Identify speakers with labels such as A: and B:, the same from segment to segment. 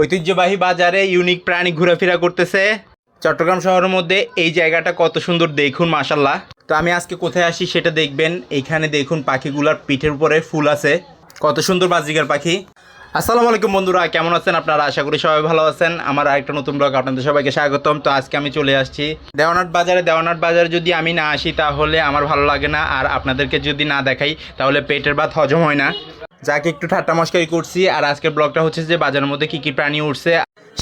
A: ঐতিহ্যবাহী বাজারে ইউনিক প্রাণী ঘোরাফেরা করতেছে। চট্টগ্রাম শহরের মধ্যে এই জায়গাটা কত সুন্দর দেখুন মাসাল্লাহ তো আমি আজকে কোথায় আসি সেটা দেখবেন। এইখানে দেখুন পাখিগুলার পিঠের উপরে ফুল আছে। কত সুন্দর বাজিকার পাখি। আসসালামু আলাইকুম বন্ধুরা, কেমন আছেন আপনারা? আশা করি সবাই ভালো আছেন। আমার আরেকটা নতুন ব্লগ আপনাদের সবাইকে স্বাগতম। তো আজকে আমি চলে আসছি দেওয়ানাট বাজারে। দেওয়ানাট বাজারে যদি আমি না আসি তাহলে আমার ভালো লাগে না। আর আপনাদেরকে যদি না দেখাই তাহলে পেটের ভাত হজম হয় না। যাকে একটু ঠাট্টা মস্কারি করছি, আর আজকের ব্লগটা হচ্ছে যে বাজারের মধ্যে কী কী প্রাণী উঠছে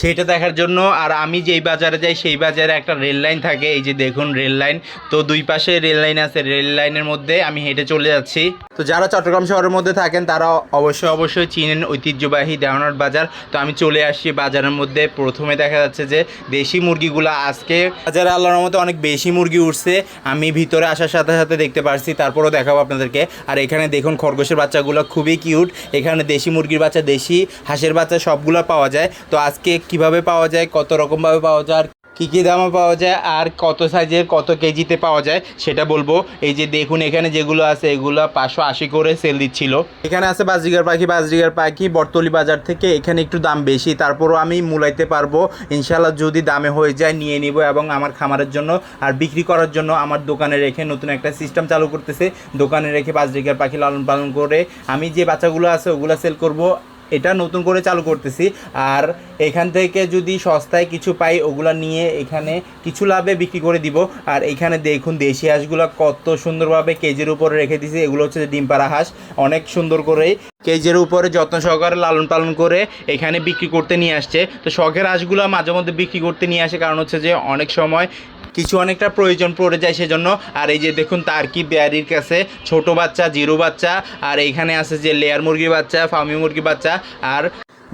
A: সেটা দেখার জন্য, আর আমি যেই বাজারে যাই, সেই বাজারে একটা রেল লাইন থাকে। এই যে দেখুন রেল লাইন। তো দুই পাশে রেল লাইন আছে। রেল লাইনের মধ্যে আমি হেঁটে চলে যাচ্ছি। তো যারা চট্টগ্রাম শহরের মধ্যে থাকেন, তারা অবশ্যই অবশ্যই চিনেন ঐতিহ্যবাহী দেওয়ানাট বাজার। তো আমি চলে আসছি বাজারের মধ্যে। প্রথমে দেখা যাচ্ছে যে দেশি মুরগিগুলো আজকে বাজারে আল্লাহর মধ্যে অনেক বেশি মুরগি উঠছে আমি ভিতরে আসার সাথে সাথে দেখতে পারছি, তারপরও দেখাবো আপনাদেরকে। আর এখানে দেখুন খরগোশের বাচ্চাগুলো খুবই কিউট। এখানে দেশি মুরগির বাচ্চা, দেশি হাঁসের বাচ্চা সবগুলো পাওয়া যায়। তো আজকে কীভাবে পাওয়া যায়, কত রকমভাবে পাওয়া যায় আর কী কী দামে পাওয়া যায় আর কত সাইজের কত কেজিতে পাওয়া যায় সেটা বলব। এই যে দেখুন এখানে যেগুলো আছে, এগুলো পাঁচশো আশি করে সেল দিচ্ছিল। এখানে আছে বাজরিগার পাখি বাজরিগার পাখি বর্তলি বাজার থেকে এখানে একটু দাম বেশি। তারপরও আমি মূলাইতে পারব। ইনশাল্লাহ যদি দামে হয়ে যায় নিয়ে নিব এবং আমার খামারের জন্য আর বিক্রি করার জন্য আমার দোকানে রেখে নতুন একটা সিস্টেম চালু করতেছে। দোকানে রেখে বাজরিগার পাখি লালন পালন করে আমি যে বাচ্চাগুলো আছে ওগুলো সেল করব। এটা নতুন করে চালু করতেছি। আর এখান থেকে যদি সস্তায় কিছু পাই, ওগুলা নিয়ে এখানে কিছু লাভে বিক্রি করে দিব। আর এখানে দেখুন, দেশি হাঁসগুলো কত সুন্দরভাবে কেজির উপরে রেখে দিছি। এগুলো হচ্ছে যে ডিম পাড়া হাঁস। অনেক সুন্দর করেই কেজির উপরে যত্ন সহকারে লালন পালন করে এখানে বিক্রি করতে নিয়ে আসছে। তো শখের হাঁসগুলো মাঝে মধ্যে বিক্রি করতে নিয়ে আসে, কারণ হচ্ছে যে অনেক সময় কিছু অনেকটা প্রয়োজন পড়ে যায় সেজন্য। আর এই যে দেখুন, তার কি বেয়ারির কাছে ছোট বাচ্চা, জিরো বাচ্চা, আর এইখানে আছে যে লেয়ার মুরগির বাচ্চা, ফার্মি মুরগির বাচ্চা, আর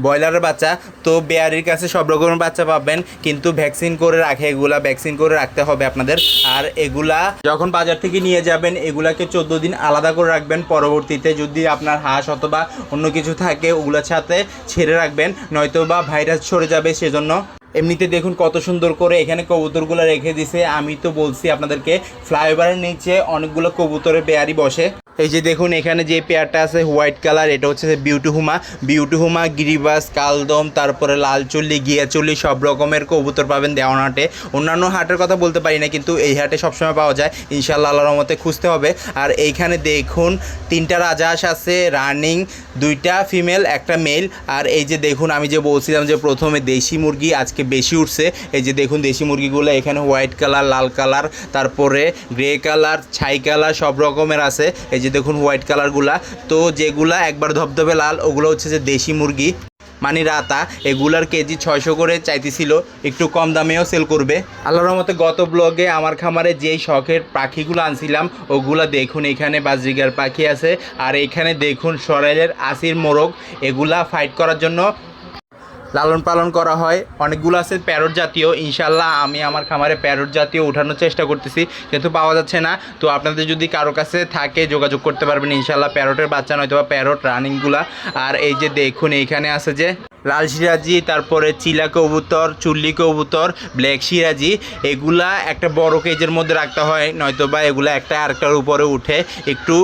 A: ব্রয়লারের বাচ্চা। তো বেয়ারির কাছে সব রকমের বাচ্চা পাবেন, কিন্তু ভ্যাকসিন করে রাখে, এগুলা ভ্যাকসিন করে রাখতে হবে আপনাদের। আর এগুলা যখন বাজার থেকে নিয়ে যাবেন, এগুলাকে চোদ্দ দিন আলাদা করে রাখবেন। পরবর্তীতে যদি আপনার হাঁস অথবা অন্য কিছু থাকে, ওগুলোর সাথে ছেড়ে রাখবেন নয়তো বা ভাইরাস ছড়ে যাবে সেজন্য। এমনিতে দেখুন কত সুন্দর করে এখানে কবুতরগুলো রেখে দিছে। আমি তো বলছি আপনাদেরকে, ফ্লাইওভারের নিচে অনেকগুলো কবুতরের বেয়ারি বসে। এই যে দেখুন, এখানে যে পেয়ারটা আছে, হোয়াইট কালার, এটা হচ্ছে বিউটি হুমা বিউটি হুমা গিরিবাস, কালদম, তারপরে লালচল্লি, গিয়াচল্লি, সব রকমের কবুতর পাবেন দেওয়ান হাটে। অন্যান্য হাটের কথা বলতে পারি না, কিন্তু এই হাটে সবসময় পাওয়া যায়। ইনশাল্লাহ আল্লাহর রহমতে খুঁজতে হবে। আর এইখানে দেখুন, তিনটা রাজাস আছে, রানিং, দুইটা ফিমেল, একটা মেল। আর এই যে দেখুন, আমি যে বলছিলাম যে প্রথমে দেশি মুরগি, আজকে বেশি উঠছে। এই যে দেখুন, দেশি মুরগিগুলো এখানে হোয়াইট কালার, লাল কালার, তারপরে গ্রে কালার, ছাই কালার, সব রকমের আছে। এই যে দেখুন, হোয়াইট কালারগুলা। তো যেগুলা একবার ধবধবে লাল, ওগুলো হচ্ছে যে দেশি মুরগি মানে রাতা। এগুলার কেজি ছয়শো করে চাইতেছিল, একটু কম দামেও সেল করবে। আল্লাহর রহমতে গত ব্লগে আমার খামারে যেই শখের পাখিগুলো আনছিলাম, ওগুলা দেখুন, এখানে বাজরিগার পাখি আছে। আর এখানে দেখুন সরাইলের আসির মোরগ, এগুলা ফাইট করার জন্য লালন পালন করা হয়। অনেকগুলো আছে প্যারট জাতীয়। ইনশাল্লাহ আমি আমার খামারে প্যারট জাতীয় উঠানোর চেষ্টা করতেছি কিন্তু পাওয়া যাচ্ছে না। তো আপনাদের যদি কারও কাছে থাকে, যোগাযোগ করতে পারবেন। ইনশাল্লাহ প্যারটের বাচ্চা নয়তো বা প্যারট রানিংগুলা। আর এই যে দেখুন, এইখানে আছে যে লাল সিরাজি, তারপরে চিলা কবুতর, চুল্লি কবুতর, ব্ল্যাক সিরাজি। এগুলা একটা বড় কেজের মধ্যে রাখতে হয় নয়তো বা এগুলা একটা আরেকটার উপরে উঠে একটু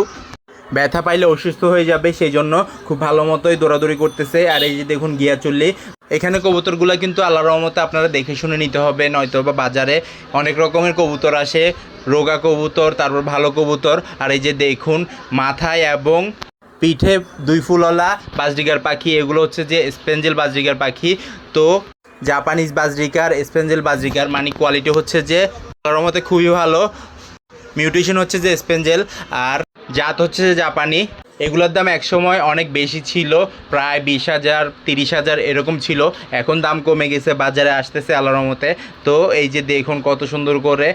A: ব্যথা পাইলে অসুস্থ হয়ে যাবে সেই জন্য খুব ভালো মতোই দৌড়াদৌড়ি করতেছে। আর এই যে দেখুন গিয়া চললি, এখানে কবুতরগুলো কিন্তু আল্লাহ রহমতে আপনারা দেখে শুনে নিতে হবে, নয়তো বা বাজারে অনেক রকমের কবুতর আসে, রোগা কবুতর, তারপর ভালো কবুতর। আর এই যে দেখুন মাথায় এবং পিঠে দুই ফুলওয়ালা বাজরিকার পাখি, এগুলো হচ্ছে যে স্পেঞ্জেল বাজরিকার পাখি। তো জাপানিজ বাজরিকার স্পেঞ্জেল বাজরিকার মানে কোয়ালিটি হচ্ছে যে রহমতে খুবই ভালো। মিউটেশন হচ্ছে যে স্পেঞ্জেল আর জাত হচ্ছে যে জাপানি। এগুলোর দাম একসময় অনেক বেশি ছিল, প্রায় বিশ হাজার, তিরিশ হাজার এরকম ছিল। এখন দাম কমে গেছে, বাজারে আসতেছে আল্লাহর মতে তো এই যে দেখুন কত সুন্দর করে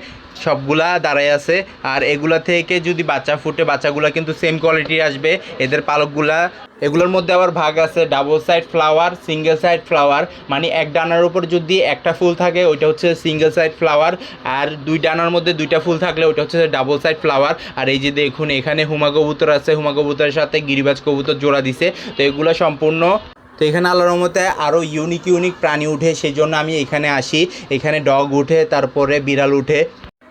A: সবগুলা দাঁড়ায় আছে। আর এগুলা থেকে যদি বাচ্চা ফুটে, বাচ্চাগুলা কিন্তু সেম কোয়ালিটির আসবে। এদের পালকগুলা এগুলোর মধ্যে আবার ভাগ আছে double side flower single side flower মানে এক ডানার উপর যদি একটা ফুল থাকে, ওইটা হচ্ছে সিঙ্গেল সাইড ফ্লাওয়ার আর দুই ডানার মধ্যে দুইটা ফুল থাকলে ওইটা হচ্ছে ডাবল সাইড ফ্লাওয়ার আর এই যে দেখুন, এখানে হুমা কবুতর আছে, হুমা কবুতরের সাথে গিরিবাজ কবুতর জোড়া দিছে, তো এগুলো সম্পূর্ণ, তো এখানে আল্লাহর রহমতে আরও ইউনিক ইউনিক প্রাণী উঠে সেই জন্য আমি এখানে আসি, এখানে ডগ উঠে, তারপরে বিড়াল উঠে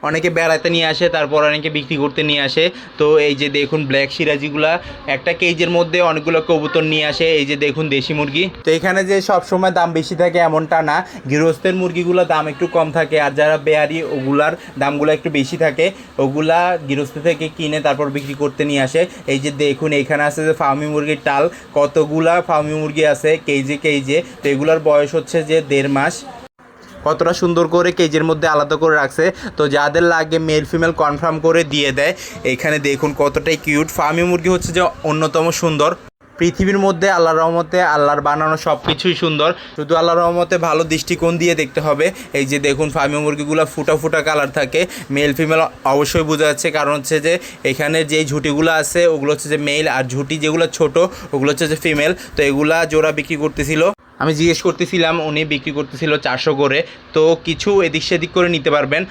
A: অনেকে বেড়াতে নিয়ে আসে, তারপর অনেকে বিক্রি করতে নিয়ে আসে। তো এই যে দেখুন ব্ল্যাক সিরাজিগুলা, একটা কেজের মধ্যে অনেকগুলো কবুতর নিয়ে আসে, এই যে দেখুন দেশি মুরগি। তো এখানে যে সব সময় দাম বেশি থাকে এমনটা না, গৃহস্থের মুরগিগুলোর দাম একটু কম থাকে আর যারা বেয়ারি ওগুলার দামগুলো একটু বেশি থাকে। ওগুলা গৃহস্থ থেকে কিনে তারপর বিক্রি করতে নিয়ে আসে। এই যে দেখুন এখানে আছে যে ফার্মি মুরগির টাল, কতগুলা ফার্মি মুরগি আছে কেজি কেজি তো এগুলার বয়স হচ্ছে যে দেড় মাস। কতটা সুন্দর করে কেজের মধ্যে আলাদা করে রাখছে। তো যাদের লাগে মেল ফিমেল কনফার্ম করে দিয়ে দেয়। এখানে দেখুন কতটাই কিউট ফার্মি মুরগি হচ্ছে যে অন্যতম সুন্দর। পৃথিবীর মধ্যে আল্লাহর রহমতে আল্লাহর বানানো সব কিছুই সুন্দর। শুধু আল্লাহর রহমতে ভালো দৃষ্টিকোণ দিয়ে দেখতে হবে। এই যে দেখুন ফার্মি মুরগিগুলো ফুটা ফুটা কালার থাকে। মেল ফিমেল অবশ্যই বোঝা যাচ্ছে। কারণ হচ্ছে যে এখানে যে ঝুটিগুলো আছে, ওগুলো হচ্ছে যে মেল আর ঝুটি যেগুলো ছোট, ওগুলো হচ্ছে যে ফিমেল তো এগুলা জোড়া বিক্রি করতেছিল। আমি জিজ্ঞেস করতেছিলাম, উনি বিক্রি করতেছিল চারশো করে। তো কিছু এদিক সেদিক করে নিতে পারবেন।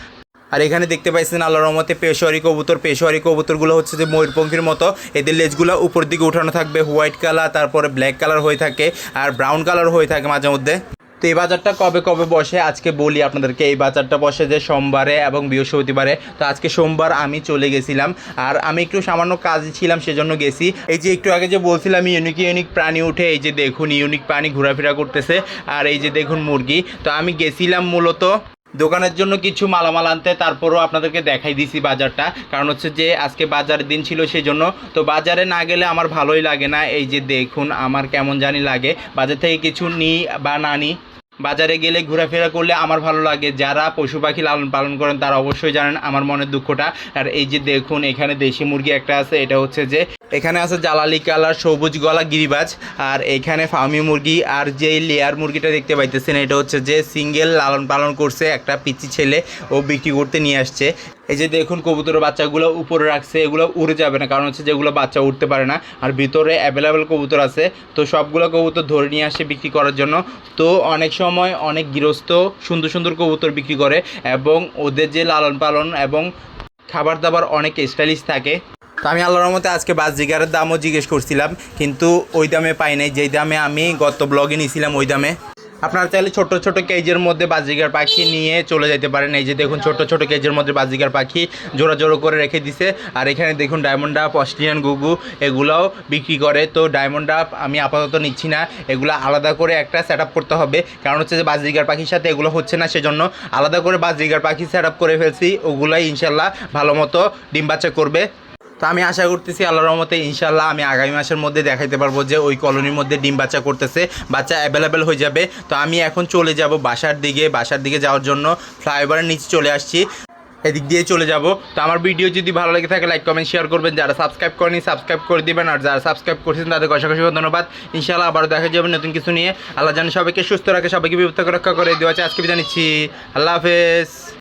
A: আর এখানে দেখতে পাইছেন আল্লাহ রহমতে পেশোয়ারি কবুতর। পেশোয়ারি কবুতরগুলো হচ্ছে যে ময়ূরপঙ্খীর মতো। এদের লেজগুলো উপর দিকে উঠানো থাকবে, হোয়াইট কালার, তারপরে ব্ল্যাক কালার হয়ে থাকে, আর ব্রাউন কালার হয়ে থাকে মাঝে মধ্যে। তো এই বাজারটা কবে কবে বসে? আজকে বলি আপনাদেরকে, এই বাজারটা বসে যে সোমবারে এবং বৃহস্পতিবারে। তো আজকে সোমবার আমি চলে গেছিলাম, আর আমি একটু সামান্য কাজে ছিলাম, সেজন্য গেছি। এই যে একটু আগে যে বলছিলাম ইউনিক ইউনিক প্রাণী উঠে, এই যে দেখুন ইউনিক প্রাণী ঘোরাফেরা করতেছে, আর এই যে দেখুন মুরগি। তো আমি গেছিলাম মূলত দোকানের জন্য কিছু মালামাল আনতে, তারপরও আপনাদেরকে দেখাই দিছি বাজারটা। কারণ হচ্ছে যে আজকে বাজারের দিন ছিল সেই জন্য তো বাজারে না গেলে আমার ভালোই লাগে না। এই যে দেখুন, আমার কেমন জানি লাগে। বাজার থেকে কিছু নিই বা না নিই বাজারে গেলে ঘোরাফেরা করলে আমার ভালো লাগে। যারা পশু পাখি লালন পালন করেন, তারা অবশ্যই জানেন আমার মনের দুঃখটা। আর এই যে দেখুন, এখানে দেশি মুরগি একটা আছে, এটা হচ্ছে যে এখানে আছে জালালি কালার, সবুজ গলা, গিরিবাজ। আর এখানে ফার্মি মুরগি, আর যে লেয়ার মুরগিটা দেখতে পাইতেছেন, এটা হচ্ছে যে সিঙ্গেল লালন পালন করছে একটা পিচি ছেলে, ও বিক্রি করতে নিয়ে আসছে। এই যে দেখুন কবুতরের বাচ্চাগুলো উপরে রাখছে, এগুলো উড়ে যাবে না, কারণ হচ্ছে যেগুলো বাচ্চা উঠতে পারে না। আর ভিতরে অ্যাভেলেবেল কবুতর আছে, তো সবগুলো কবুতর ধরে নিয়ে আসে বিক্রি করার জন্য। তো অনেক সময় অনেক গৃহস্থ সুন্দর সুন্দর কবুতর বিক্রি করে এবং ওদের যে লালন পালন এবং খাবার দাবার অনেক স্টাইলিশ থাকে। তো আমি আল্লাহর রহমতে আজকে বাস জিগারের দামও জিজ্ঞেস করছিলাম, কিন্তু ওই দামে পাই নাই। যেই দামে আমি গত ব্লগে নিয়েছিলাম, ওই দামে। আপনারা চাইলে ছোট ছোট কেজের মধ্যে বাজিগার পাখি নিয়ে চলে যেতে পারেন। এই যে দেখুন, ছোট ছোট কেজের মধ্যে বাজিগার পাখি জোড়া জোড়ো করে রেখে দিছে। আর এখানে দেখুন ডায়মন্ড ডাপ অস্ট্রেলিয়ান গুগু এগুলাও বিক্রি করে। তো ডায়মন্ড ডাপ আমি আপাতত নিচ্ছি না। এগুলো আলাদা করে একটা সেট করতে হবে। কারণ হচ্ছে যে বাজিগার পাখির সাথে এগুলো হচ্ছে না, সেজন্য আলাদা করে বাজিগার পাখি সেট করে ফেলছি। ওগুলাই ইনশাল্লাহ ভালো মতো ডিম বাচ্চা করবে। তো আমি আশা করতেছি আল্লাহর রহমতে ইনশাল্লাহ আমি আগামী মাসের মধ্যে দেখাইতে পারব যে ওই কলোনির মধ্যে ডিম বাচ্চা করতেছে, বাচ্চা অ্যাভেলেবেল হয়ে যাবে। তো আমি এখন চলে যাব বাসার দিকে বাসার দিকে যাওয়ার জন্য। ফ্লাইওভারের নিচে চলে আসছি। এদিক দিয়ে চলে যাব। তো আমার ভিডিও যদি ভালো লেগে থাকে লাইক কমেন্ট শেয়ার করবেন। যারা সাবস্ক্রাইব করেনি সাবস্ক্রাইব করে দিবেন। আর যারা সাবস্ক্রাইব করছেন, তাদেরকে অসংখ্য অসংখ্য ধন্যবাদ। ইনশাআল্লাহ আবারও দেখা যাবে নতুন কিছু নিয়ে। আল্লাহ জানি সবাইকে সুস্থ রাখে, সবাইকে বিপদ রক্ষা করে। দেওয়া আজকে বিদায় নিচ্ছি। আল্লাহ হাফেজ।